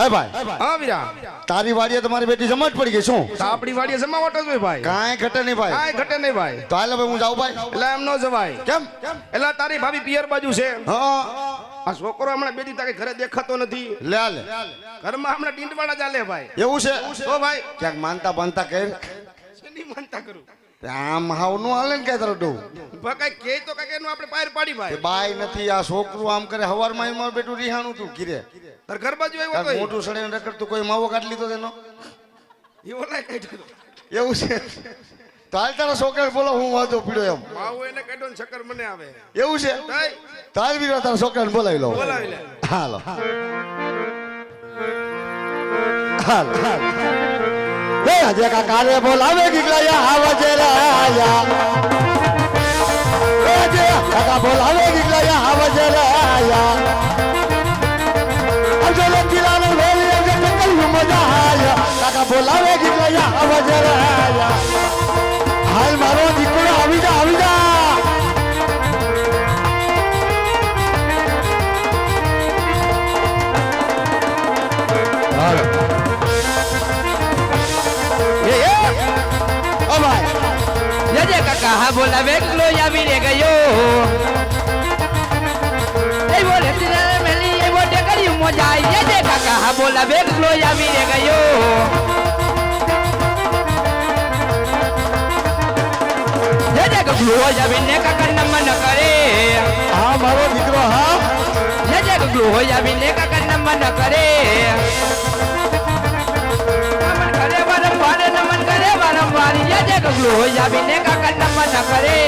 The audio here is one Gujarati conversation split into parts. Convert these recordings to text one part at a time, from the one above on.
હે ભાઈ. હા વીરા. તારી વાડીએ તમારી બેટી સમજ પડી ગઈ શું? આપણી વાડીએ જમાવટ જ હોય ભાઈ. કાંઈ ઘટે નહીં ભાઈ. કાંઈ ઘટે નહીં ભાઈ. તો હાલ ભાઈ હું જાઉં ભાઈ. એટલે એમ ન જવાય. કેમ? એટલે તારી ભાભી પિયર બાજુ છે. હા. આ છોકરો હમણાં બેટી તાકે ઘરે દેખાતો નથી. લે લે ઘરમાં હમણાં ટીંટવાડા ચાલે ભાઈ. એવું છે? તો ભાઈ. ક્યાંક માનતા બાંધતા કહે શેની માનતા કરું. આમ હાવ નો હાલે ને કઈ તારો ડો ભાઈ કઈ કે તો કઈ એનું આપણે પાર પાડી ભાઈ બાય નથી આ છોકરું આમ કરે હવારમાં એમાં બેઠું બેટું રિહાણું તું કીરે તાર ઘર બાજુ આવ્યો તો મોટું સડે રખડતું કોઈ માવો કાઢ લીધો તેનો? એવો લાય કાઢ્યો એવું છે? તો હાલ તારા છોકરા બોલો હું વાંધો પીડ્યો એમ. માવો એને કાઢ્યો ને ચક્કર મને આવે. એવું છે? ભાઈ તો હાલ બીરો તારા છોકરાને બોલાવી લો બોલાવી લે. હાલો. હાલો. હે આજે કાકાને બોલાવે ગીગલાયા આવજે રાયા જે કાકા બોલાવે ગીગલાયા આવજે રાયા આવજે લકીલાને વેલી આવજે ટકલ મજા આયા. કાકા બોલાવે ગીગલાયા આવજે રાયા હાલ મારો દીકરો આવી જા આવી જા. All એ જજે કાકા હા બોલા વેગલો આવી રે ગયો એ બોલે તિરા મેલી એ બોટે કર્યું મોજા જજે કાકા હા બોલા વેગલો આવી રે ગયો જજે ગગલો આવીને કાકા નમન કરે હા મારો દીકરો હા જજે ગગલો આવીને કાકા નમન કરે નમન કરે વારંવાર નમન કરે વારંવાર જજે ગગલો આવીને કાકા નમન કરે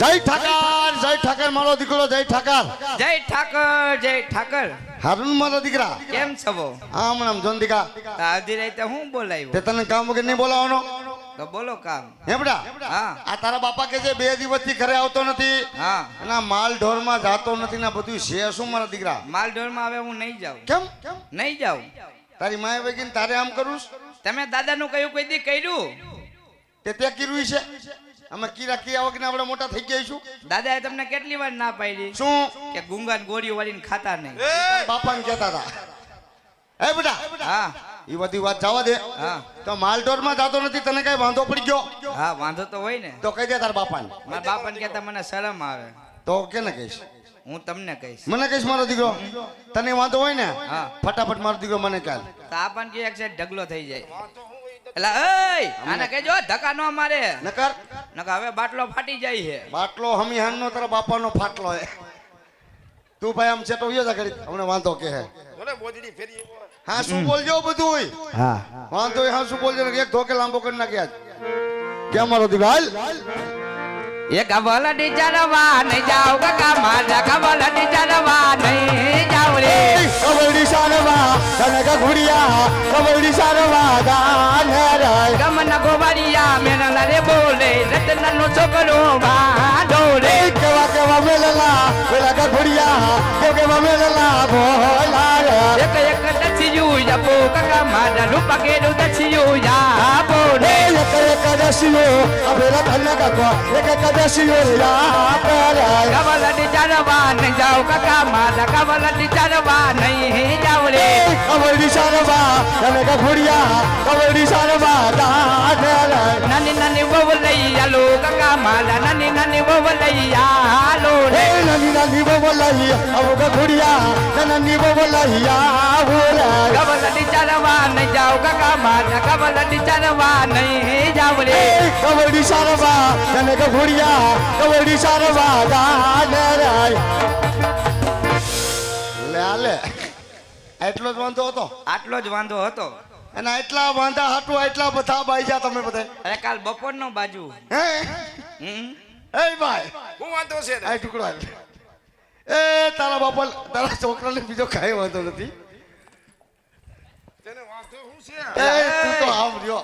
જય ઠાકર જય ઠાકર મારો દીકરો જય ઠાકર જય ઠાકર જય ઠાકર હારું મારો દીકરા કેમ છો હા હમણાં જોન દીકા આધી રાતે હું તે બોલાવ્યો તને કામ વગર નહીં બોલાવવાનો તો બોલો કામ. હેમડા હા. આ તારા બાપા કે છે બે દિવસથી ઘરે આવતો નથી. હા. આ માલ ઢોરમાં જાતો નથી ને બધું છે શું મારા દીકરા? માલ ઢોરમાં હવે હું નહીં જાઉં. કેમ? નહીં જાઉં. તારી માએ વગીને તારે આમ કરું તમે દાદાનું કયું કોઈ દી કર્યું? તે તે કર્યું છે? અમે કીરા કીરા વગને આપણે મોટા થઈ ગયા છું? દાદાએ તમને કેટલી વાર ના પાડી? શું? કે ગુંગા ગોળીઓ વાળીને ખાતા નહીં. બાપાને કહેતા હતા. હે બેટા? હા. એ બધી વાત જવા દે. હા. તો માલઢોરમાં જતો નથી તને કઈ વાંધો પડી ગયો? હા વાંધો તો હોય ને. તો કહી દે તાર બાપાને. મારા બાપાને કહેતા મને શરમ આવે. તો કેને કહીશ? હું તમને કહીશ. મને કહીશ મારો દીકરો? તને વાંધો હોય ને? હા. ફટાફટ મારો દીકરો મને કાલ તો આપણ કે એક સાઈડ ઢગલો થઈ જાય. એટલે એય આને કહેજો ધક્કા ન મારે. નકર? નકર હવે બાટલો ફાટી જાય છે. બાટલો હમી નો તારા બાપાનો ફાટલો હે તું ભાઈ આમ ચેટો વ્યો જા કરી હમણે વાંધો કે હે બોલે બોજડી ફેરી હા શું બોલજો બધું હોય હા વાંધો હોય હા શું બોલજો ને એક ધોકે લાંબો કરી નાખ્યા કેમ મારો દીકરો હાલ એ કબલડી ચરવા નહીં જાવ કાકા મારા કબલડી ચરવા નહીં જાવ રે કબડ્ડી સારવા તને કઘુડિયા કબડ્ડી સારવા ગાને રે ગમન ગોવારિયા મેનલા રે બોલે રતન નો છોકરો ભાડો રે કેવા કેવા મેલલા પેલા કઘુડિયા કેવા કેવા મેલલા ભોલા રે કેરું દસિયું જાપો રે એક એક દસિયો અબેરા ધન કકો એક એક દસિયો યા પેરે કબલડી ચરવા નહીં જાવ કાકા મારા કબલડી ચરવા નહીં જાવ રે કબડ્ડી સારવા તને કઘુડિયા કબડ્ડી સારવા ગાને રે નાની નાની બહુ લઈ આલો કાકા મારા નાની નાની બહુ લઈ આલો રે નની નની બોલાઈ આવો કઘુડિયા નની બોલાઈ આવો રે કબલડી ચરવા નહીં જાવ કાકા મારા કબલડી ચરવા નહીં જાવ રે કબડ્ડી સારવા તને કઘુડિયા કબડ્ડી સારવા ગાને રે લે આલે એટલો જ વાંધો હતો? આટલો જ વાંધો હતો. અને એટલા વાંધા હાટું એટલા બધા બાઈ જા તમે બધા. અરે કાલ બપોરનો બાજુ. હે? એ ભાઈ. હું વાંધો છે આ ટુકડો એ તારા બાપા તારા છોકરાને બીજો કાંઈ વાંધો નથી. તેને વાંધો શું છે? એ તું તો આમ રહ્યો.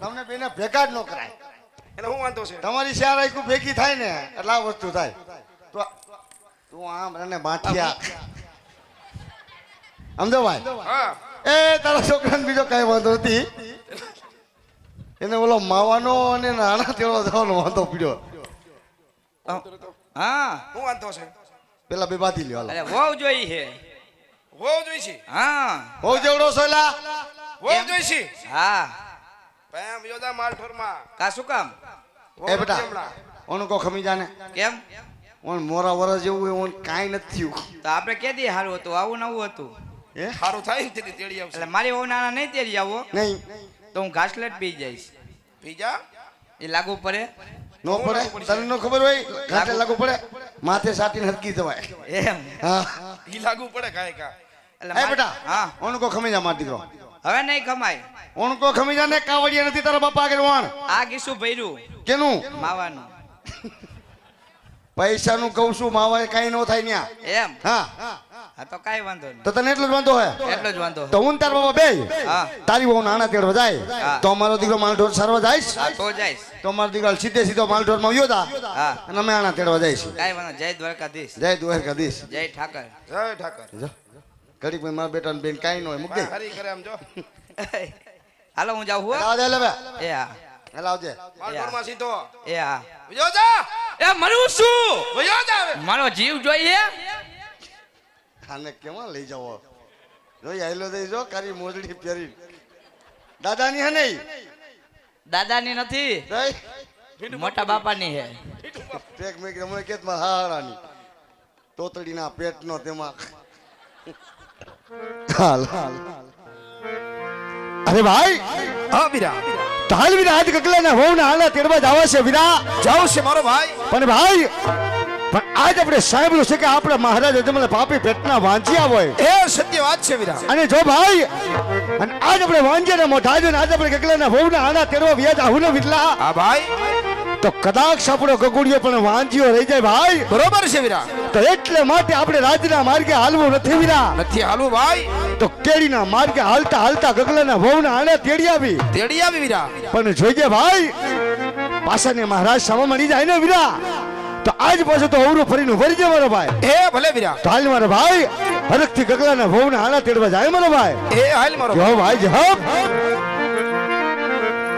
તમને બેને ભેગા જ ન કરાય. એટલે હું વાંધો છે? તમારી શેર આખું ભેગી થાય ને એટલે આ વસ્તુ થાય. તો તું આમ રને બાંઠિયા સમજો ભાઈ એ તારા છોકરાને બીજો કઈ વાંધો નથી. એને ઓલો માવાનો અને નાના તેડો જવાનો વાંધો પીડ્યો. હા. હું વાંધો છે? પેલા બે બાંધી લ્યો અરે વહુ જોઈ છે. વહુ જોઈ છે? હા. વહુ જેવડો છો વહુ જોઈ જોઈશે હા. પેમ યોદા માલઠોરમાં કા શું કામ? એ બેટા ઓનું કો ખમી જાને કેમ? ઓન મોરા વરસ જેવું હોય ઓન કાંઈ નથી થયું. તો આપણે કેદી સારું હતું આવું નવું હતું. હે? સારું થાય ને તેથી તેડી આવશે. એટલે મારી વહુ નાના નહીં તેરી આવો. નહીં. તો હું ઘાસલેટ પી જઈશ. બીજા એ લાગુ પડે? નો પડે. તને નો ખબર હોય? ઘાટે લાગુ પડે? માથે સાટીને હરકી જવાય એમ. હા. ઈ લાગુ પડે કાંઈ કા એટલે એ બેટા હા. ઓણકો ખમીજા ખમી જા માર દીકરો. હવે નહીં ખમાય. ઓણકો ખમીજા ખમી જા ને કાવડિયા નથી તારા બાપા આગળ વણ. આ કીસું ભર્યું. કેનું? માવાનું. પૈસાનું કહું છું માવા કાંઈ ન થાય ન્યા. એમ? હા. હા તો કાંઈ વાંધો નહીં. તો તને એટલો જ વાંધો હે? એટલો જ વાંધો. તો હું તાર બાબા બે હા. તારી બહુ નાના તેડવા જાય. તો અમારો દીકરો માલઢોર સારવા જાય? તો જઈશ તો અમારો દીકરો સીધે સીધો માલઢોરમાં યોદા હા. અને અમે આના તેડવા જઈશ કાંઈ વાંધો જય દ્વારકાધીશ. જય દ્વારકાધીશ. જય ઠાકર. જય ઠાકર. જો. ઘડીક ભાઈ મારા બેટા બેન કાંઈ ન હોય મૂકી હરી કરે આમ જો. હાલો હું જાઉં હું. આવજે લે એ હા. હેલા આવજે. માલઠોરમાં સીધો. એ હા. જા એ મરું છું. વયો જા હવે મારો જીવ જોઈએ ખાને કેમાં લઈ જાવો જોઈ આયલો દઈ જો કરી મોજડી પહેરી. દાદાની હે નહીં? દાદાની નથી. મોટા બાપાની હે. ટેક મેક રમણે કેતમાં હારાની તોતડીના પેટનો તેમાં. હાલ હાલ અરે ભાઈ! હા વીરા હાથ વીરા ને ગગલાના વહુના હાલા તેડવા જ આવશે છે વીરા. જાવ છે મારો ભાઈ. પણ ભાઈ પણ આજ આપણે સાંભળ્યું છે કે આપણા મહારાજ અજમલ પાપી પેટના વાંચ્યા હોય. એ સત્ય વાત છે વીરા. અને જો ભાઈ અને આજ આપણે વાંજ્યાના મોઢા જો આજ આપણે ગગલાના વહુના હાલા તેડવા વ્યાજ આવું ને વિટલા હા ભાઈ. તો કદાચ આપણો ગગુડિયો પણ વાંચ્યો રહી જાય ભાઈ. બરોબર છે વિરા. તો એટલે માટે આપણે રાજના માર્ગે હાલવું નથી વિરા. નથી હાલવું ભાઈ. તો કેડીના માર્ગે હાલતા હાલતા ગગલાના વહુના આને તેડી આવી. તેડી આવી વીરા. પણ જોઈએ ભાઈ પાછાને મહારાજ સામા મળી જાય ને વીરા. તો આજ પાછો તો અવરો ફરીને ભરી જાય મારો ભાઈ. એ ભલે વીરા. તો હાલ મારો ભાઈ હરખથી ગગલાના વહુના આના તેડવા જાય મારો ભાઈ. એ હાલ મારો જો ભાઈ જો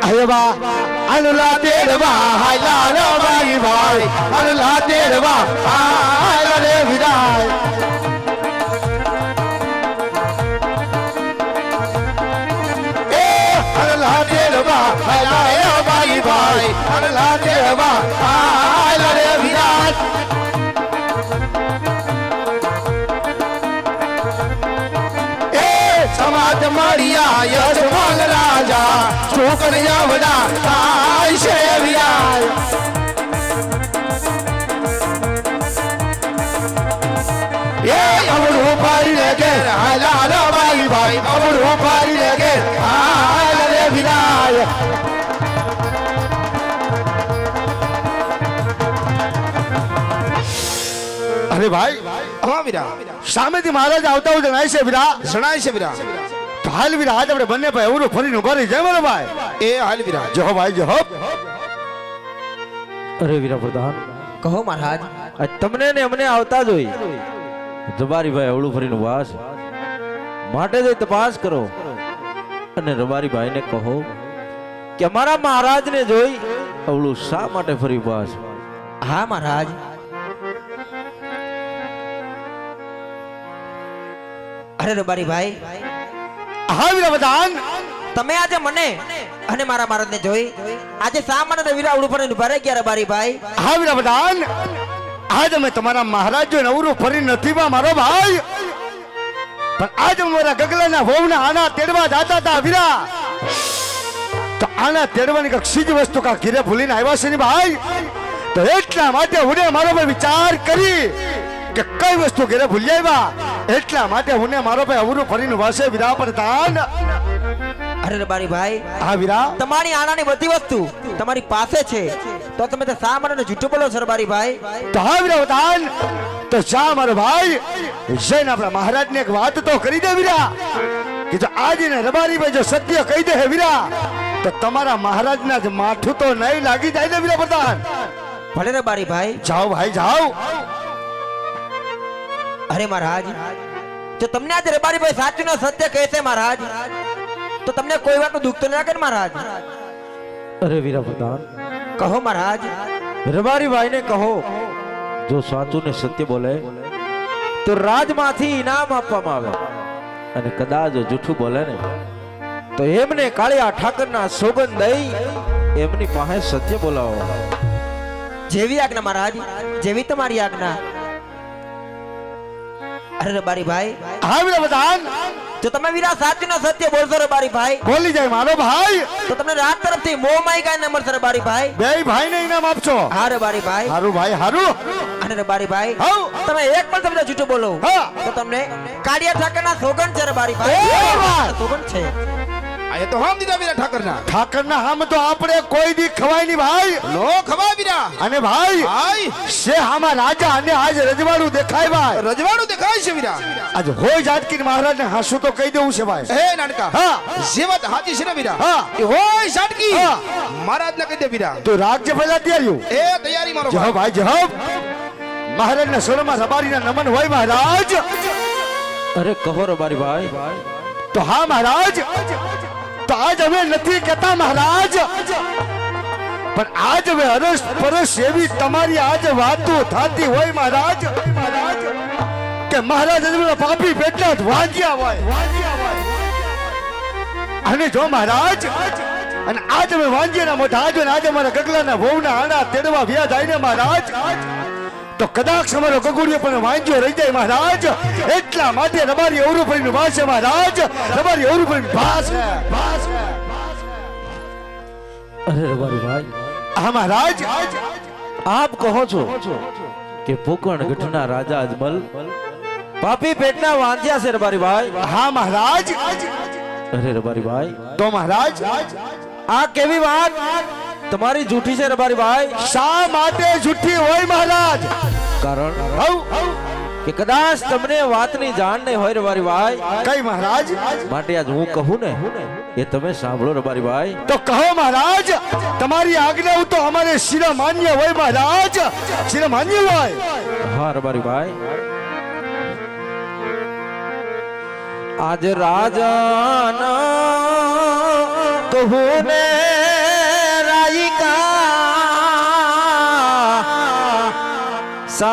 અરે બા અનલા તેડવા હાલા રો ભાઈ ભાઈ. અનલા તેડવા હાલા રે વિદાય અનલા તેડવા હાલા રે વિદાય એ સમાજ મળ્યા યશવાલ રાજા છોકરિયા વડા આય છે વિરાય એ અમરું પાડી લે કે હાલા રો ભાઈ ભાઈ અમરું પાડી લે કે અરે ભાઈ હા વીરા. સામેથી મહારાજ આવતા હોય જણાય છે વીરા. જણાય છે વીરા. હાલ વીરા આજ આપણે બંને ભાઈ અવરું ફરીને ઊભા રહી. જાય મારો ભાઈ. એ હાલ વીરા. જો ભાઈ જો અરે વીરા પ્રધાન કહો મહારાજ. તમને ને અમને આવતા જોઈ રબારીભાઈ અવળું ફરીનું વાસ માટે જઈ તપાસ કરો. અને રબારીભાઈને કહો કે અમારા મહારાજને જોઈ અવળું શા માટે ફરી વાસ હા મહારાજ. અરે રબારી ભાઈ. હા વિરાવદાન. તમે આજે મને અને મારા મહારાજને જોઈ આજે શા માટે રવિરા અવળું પર ઊભા રહી ગયા રબારી ભાઈ? હા વિરાવદાન. આજ અમે તમારા મહારાજ જોઈને અવરું ફરી નથી મારો ભાઈ. પણ આજ મારા ગગલાના વહુના આના તેડવા જાતા હતા વિરા. તો આના તેડવાની કંઈક સીજ વસ્તુ કા ઘીરે ભૂલીને આવ્યા છે ને ભાઈ? તો એટલા માટે હું મારો વિચાર કરી કે કઈ વસ્તુ ઘેરે ભૂલી આવ્યા? એટલા માટે હું મારો ભાઈ અવરું ફરીને વાસે વિરા પર તાન અરે રબારી ભાઈ હા વિરા. તમારી આનાની બધી વસ્તુ તમારી પાસે છે. તો તમે તો શા માટે જૂઠું બોલો છો રબારી ભાઈ. તો હા વિરા તાન તો શા મારો ભાઈ. જઈને આપણા મહારાજને એક વાત તો કરી દે વિરા. કે જો આજે ને રબારી ભાઈ જો સત્ય કહી દે હે વીરા તો તમારા મહારાજના જ માથું તો નહીં લાગી જાય ને વિરા પ્રધાન ભલે રબારી ભાઈ. જાઓ ભાઈ જાઓ. અરે મહારાજ જો તમને આજે રબારી ભાઈ સાચું ને સત્ય કહેશે મહારાજ તો તમને કોઈ વાતનું દુઃખ તો ન ને મહારાજ? અરે વીરા પ્રધાન કહો મહારાજ. રબારીભાઈને કહો જો સાચું ને સત્ય બોલે તો રાજમાંથી ઇનામ આપવામાં આવે. અને કદાચ જો જૂઠું બોલે ને તો એમને કાળિયા ઠાકરના સોગંદ દઈ એમની પાસે સત્ય બોલાવો. જેવી આજ્ઞા મહારાજ જેવી તમારી આજ્ઞા. અરે બારી ભાઈ. હા વીરા બધાન. જો તમે વિરા સાચું ના સત્ય બોલશો રબારી ભાઈ. બોલી જાય મારો ભાઈ. તો તમને રાત તરફથી મો માઈ કાય નંબર સર બારી ભાઈ. બે ભાઈ ને ઇનામ આપશો. હા રબારી ભાઈ. હારું ભાઈ હારું. અને બારી ભાઈ હા તમે એક પણ શબ્દ જૂઠું બોલો. હા. તો તમને કાળિયા ઠાકરના સોગન છે રબારી ભાઈ. સોગન છે. આ એ તો હામ દીધા વીરા ઠાકરના. ઠાકરના હામ તો આપણે કોઈ દી ખવાય નહીં ભાઈ. લો ખવાય વીરા. અને ભાઈ ભાઈ. શે હામાં રાજા અને આજ રજવાડું દેખાય ભાઈ. રજવાડું દેખાય છે વીરા. આજ હોય જાટકી મહારાજ ને હાસુ તો કહી દેવું છે ભાઈ. હે નાનકા હા. જે વાત હાજી છે ને વીરા હા. એ હોય હા. મહારાજ ને કહી દે વીરા. તો રાજ્ય પેલા તૈયારીઓ. એ તૈયારી મારો જહ ભાઈ. જહ. મહારાજ ના સબારી ના નમન હોય મહારાજ. અરે કહો રબારી ભાઈ. તો હા મહારાજ. આજ અમે નથી કહેતા મહારાજ. પણ આજ હવે હરસ પરસ એવી તમારી આજ વાતો થતી હોય મહારાજ. કે મહારાજ પાપી પેટના જ વાંજ્યા હોય. અને જો મહારાજ, અને આજ અમે વાંજ્યાના મોઢા આજ આજે મારા ગગલાના વહુના આણા તેડવા વ્યા જાય ને મહારાજ. તો કદાચ અમારો ગગુડિયો પણ વાંચ્યો રહી જાય મહારાજ. એટલા માટે તમારી અવરુપરીનું ભાષ મહારાજ. તમારી અવરુપરીનું ભાષ ભાષ અરે રબારી ભાઈ હા મહારાજ. આપ કહો છો કે પોકણ ગઢના રાજા અજમલ પાપી પેટના વાંધ્યા છે રબારી ભાઈ? હા મહારાજ. અરે રબારી ભાઈ તો મહારાજ. આ કેવી વાત? તમારી જૂઠી છે રબારી ભાઈ? શા માટે જૂઠી હોય મહારાજ? કારણ કે કદાચ તમને વાતની જાણ નહીં હોય રબારી ભાઈ. કઈ મહારાજ? માટે આજ હું કહું ને એ તમે સાંભળો રબારી ભાઈ. તો કહો મહારાજ તમારી આજ્ઞા તો અમારે શિરમાન્ય હોય મહારાજ. શિરમાન્ય હોય. હા રબારી ભાઈ. આજ રાજાના કહું ને সা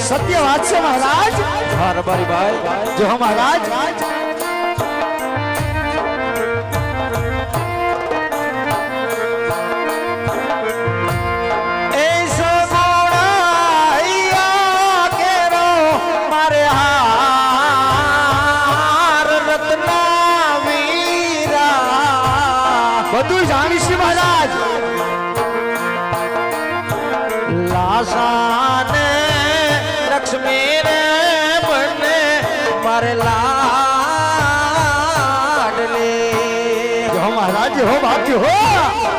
સત્ય વાત છે મહારાજ હા રબારી ભાઈ જો મહારાજ એ સગુણાઈયા કેરો મારે હાર રત્ના વીરા બધું જાણીશ મહારાજ લાસાને લાડલી જો મહારાજ હો બાકી હો